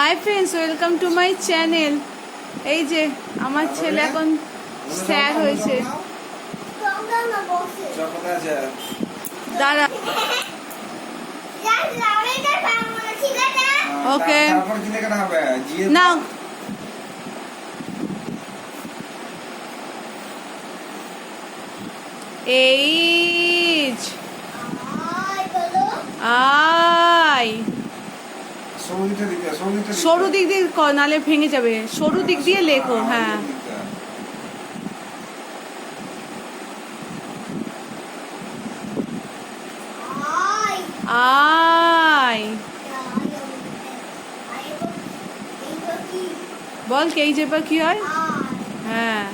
Hi friends welcome to my channel এই যে আমার ছেলে এখন স্যার হয়েছে। দাঁড়া। Okay. তারপর কি লেখাটা হবে? জিএ না এইচ। আই সরু দিক দিয়ে নালে ভেঙে যাবে। সরু দিক দিয়ে লেখো হ্যাঁ। আই। বল কে এই যেবার কি হয়? হ্যাঁ।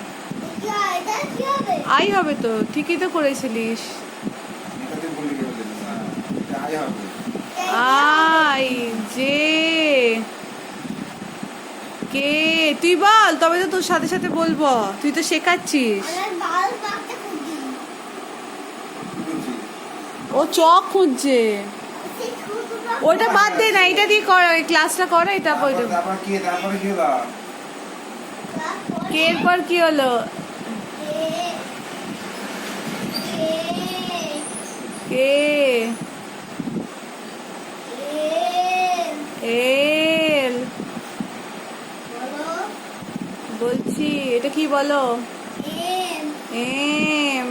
আই হবে তো ঠিকই তো করেছিলিস। এটাতে আই জে কে? তুই বল তবে তো তোর সাথে সাথে বলব। তুই তো শেখাচ্ছিস। ও চক খুঁজছে। ওটা বাদ দে না এটা দিয়ে কর ওই ক্লাসটা করো এটা তারপর- তারপর কি তারপরে কি হলো কে এর পর কি হলো কে বলছি এটা কি বলো? এম।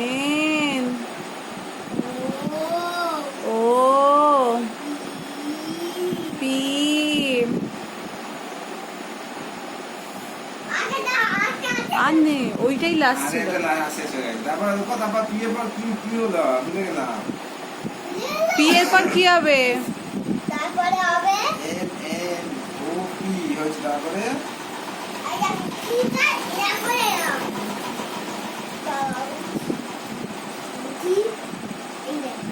N O. পি। আর নে ওইটাই লাস্ট ছিল। পি এর পর কি হবে? তারপরে হবে এন এন ও পি হয়েছে তারপরে?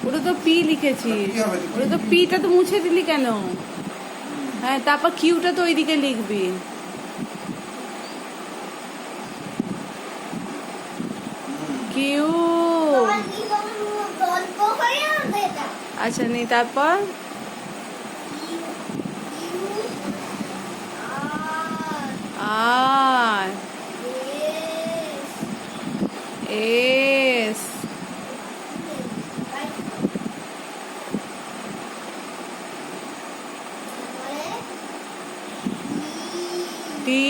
ওটা তো পি লিখেছিস ওটা তো পিটা তো মুছে দিলি কেন? হ্যাঁ তারপর কিউটা তো ওইদিকে লিখবি। কিউ। আচ্ছা নেই তারপর? আর এস টি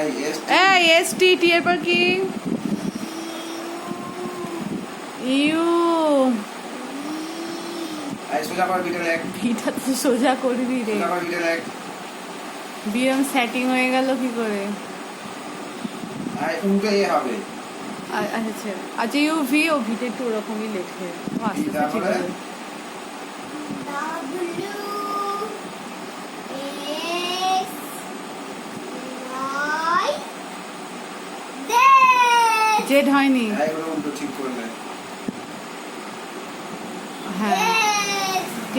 এই এস এই এস টি টি এর পর কি ইউ এই সোজা কর বিটা তো সোজা করবি রে। সোজা কর বিটা বিএম সেটিং হয়ে গেল কি করে? উল্টো এ হবে। আচ্ছা। আচ্ছা ইউ ভি ও ভিটা একটু ওরকমই লেখে। তারপরে? জেড হয়নি। হ্যাঁ।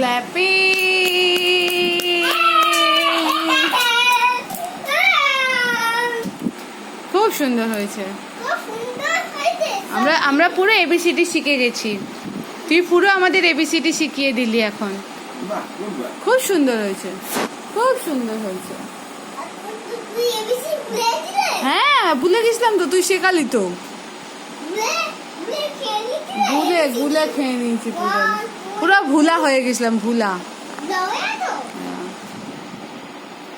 ক্ল্যাপিং খুব সুন্দর হয়েছে। আমরা আমরা পুরো এবিসিডি শিখে গেছি। তুই পুরো আমাদের এবিসিডি শিখিয়ে দিলি এখন। খুব সুন্দর হয়েছে। খুব সুন্দর হয়েছে। হ্যাঁ ভুলে গেছিলাম তো তুই শেখালি তো। গুলে গুলে খেয়ে নিয়েছি। পুরো। পুরো ভুলা হয়ে গেছিলাম ভুলা।